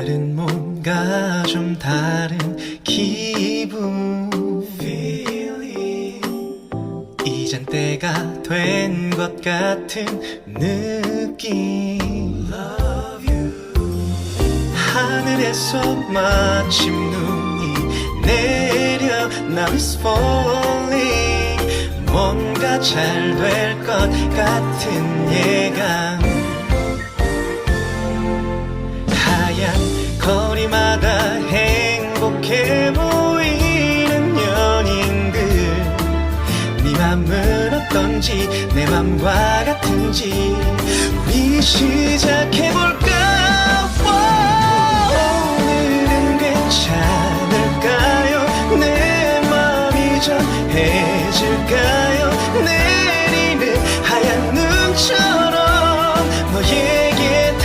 오늘은 뭔가 좀 다른 기분 이젠 때가 된 것 같은 느낌. 하늘에서 마침 눈이 내려 Now it's falling. 뭔가 잘 될 것 같은 예감 착해 보이는 연인들 그, 네 맘은 어떤지 내 맘과 같은지 우리 시작해볼까? 오늘은 괜찮을까요? 내 맘이 전해.